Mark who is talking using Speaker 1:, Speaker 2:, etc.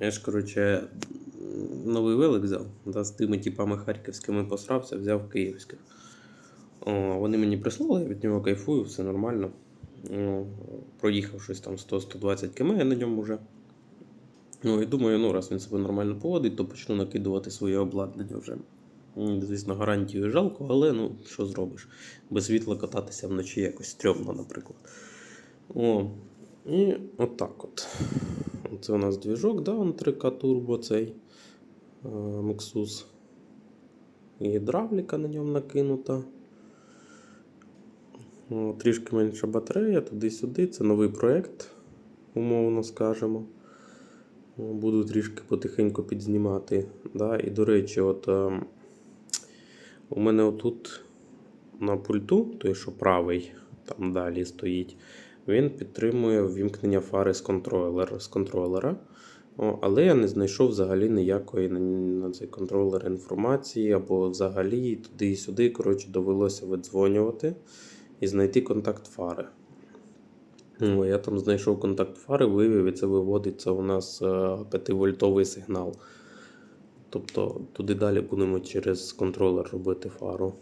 Speaker 1: Я ж, коротше, новий велик взяв, да, з тими типами харківськими посрався, взяв київських. Вони мені прислали, я від нього кайфую, все нормально. Ну, проїхав щось там 100-120 км я на ньому вже. Ну і думаю, ну раз він себе нормально поводить, то почну накидувати своє обладнання вже. Звісно, гарантію жалко, але ну що зробиш? Без світла кататися вночі якось стрьомно, наприклад. О, і отак от. Це у нас двіжок, да, он 3К турбо цей е, Mexus. Гідравліка на ньому накинута. Трішки менша батарея, туди-сюди. Це новий проєкт, умовно скажемо. Буду трішки потихеньку підзнімати. Да? І до речі, от е, у мене отут на пульту, той, що правий, там далі стоїть, він підтримує ввімкнення фари з контролера. З контролера. Але я не знайшов взагалі ніякої на, цей контролер інформації, або взагалі туди і сюди. Коротше, довелося видзвонювати і знайти контакт фари. Я там знайшов контакт фари, вивів, і це виводиться у нас 5-вольтовий сигнал. Тобто туди далі будемо через контролер робити фару.